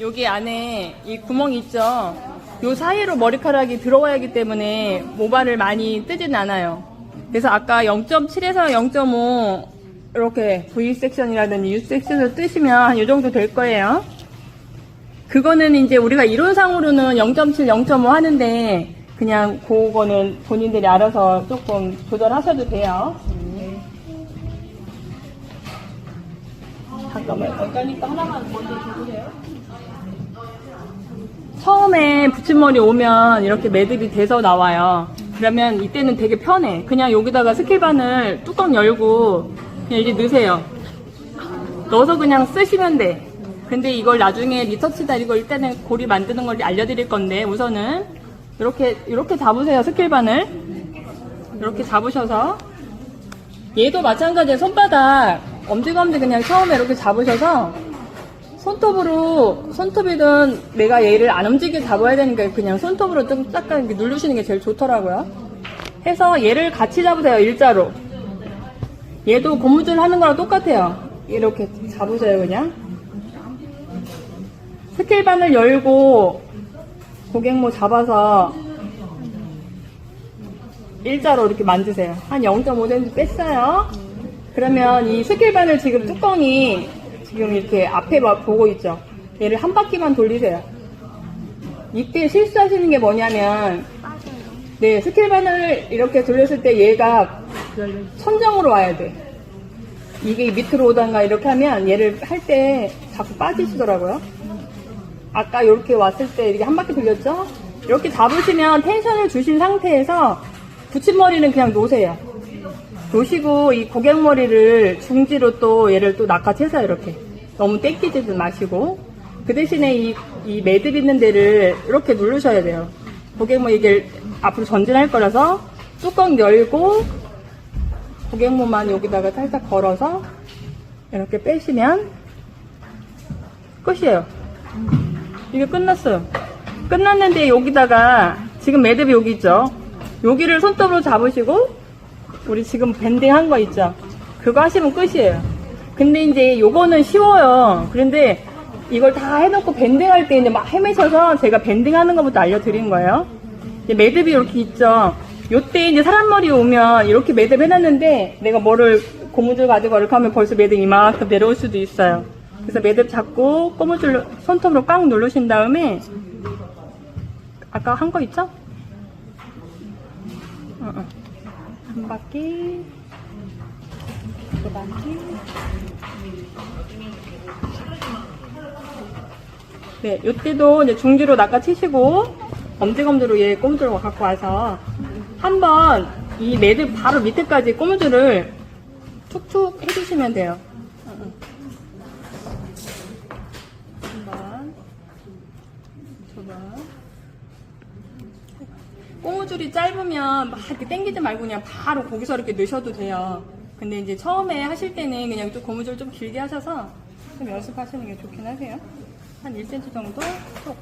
여기 안에 이 구멍이 있죠. 요 사이로 머리카락이 들어와야 하기 때문에 모발을 많이 뜨진 않아요. 그래서 아까 0.7에서 0.5 이렇게 V 섹션이라든지 U 섹션을 뜨시면 한이 정도 될 거예요. 그거는 이제 우리가 이론상으로는 0.7, 0.5 하는데 그냥 그거는 본인들이 알아서 조금 조절하셔도 돼요. 잠깐만, 얼가니까 하나만 먼저 줘보세요. 처음에 붙임머리 오면 이렇게 매듭이 돼서 나와요. 그러면 이때는 되게 편해. 그냥 여기다가 스킬바늘 뚜껑 열고 그냥 이제 넣으세요. 넣어서 그냥 쓰시면 돼. 근데 이걸 나중에 리터치다 이거 일단은 고리 만드는 걸 알려드릴 건데 우선은 이렇게 이렇게 잡으세요 스킬바늘 이렇게 잡으셔서 얘도 마찬가지예요 손바닥 엄지검지 그냥 처음에 이렇게 잡으셔서 손톱으로 손톱이든 내가 얘를 안 움직이게 잡아야 되니까 그냥 손톱으로 좀 약간 이렇게 누르시는 게 제일 좋더라고요 해서 얘를 같이 잡으세요 일자로 얘도 고무줄 하는 거랑 똑같아요 이렇게 잡으세요 그냥 스케일반을 열고 고객모 잡아서 일자로 이렇게 만드세요. 한 0.5cm 뺐어요. 그러면 이 스케일반을 지금 뚜껑이 지금 이렇게 앞에 봐- 보고 있죠. 얘를 한 바퀴만 돌리세요. 이때 실수하시는 게 뭐냐면 네 스케일반을 이렇게 돌렸을 때 얘가 천정으로 와야 돼. 이게 밑으로 오던가 이렇게 하면 얘를 할 때 자꾸 빠지시더라고요. 아까 이렇게 왔을 때 이렇게 한 바퀴 돌렸죠? 이렇게 잡으시면 텐션을 주신 상태에서 붙임머리는 그냥 놓으세요. 놓으시고 이 고객머리를 중지로 또 얘를 또 낚아채세요 이렇게. 너무 땡기지도 마시고 그 대신에 이, 이 매듭 있는 데를 이렇게 누르셔야 돼요. 고객머 이게 앞으로 전진할 거라서 뚜껑 열고 고객모만 여기다가 살짝 걸어서 이렇게 빼시면 끝이에요. 이게 끝났어요. 끝났는데 여기다가 지금 매듭이 여기 있죠. 여기를 손톱으로 잡으시고 우리 지금 밴딩 한 거 있죠. 그거 하시면 끝이에요. 근데 이제 요거는 쉬워요. 그런데 이걸 다 해놓고 밴딩 할 때 이제 막 헤매셔서 제가 밴딩 하는 것부터 알려드린 거예요. 이제 매듭이 이렇게 있죠. 요때 이제 사람 머리 오면 이렇게 매듭 해놨는데 내가 뭐를 고무줄 가지고 이렇게 하면 벌써 매듭 이만큼 내려올 수도 있어요. 그래서 매듭 잡고 고무줄 손톱으로 꽉 누르신 다음에 아까 한 거 있죠? 어, 어. 한 바퀴 두 바퀴 네, 이때도 이제 중지로 낚아치시고 엄지검지로 얘 고무줄을 갖고 와서 한번 이 매듭 바로 밑에까지 고무줄을 툭툭 해주시면 돼요. 한번 두번 고무줄이 짧으면 막 이렇게 당기지 말고 그냥 바로 거기서 이렇게 넣으셔도 돼요. 근데 이제 처음에 하실 때는 그냥 좀 고무줄 좀 길게 하셔서 좀 연습하시는 게 좋긴 하세요. 한 1cm 정도 톡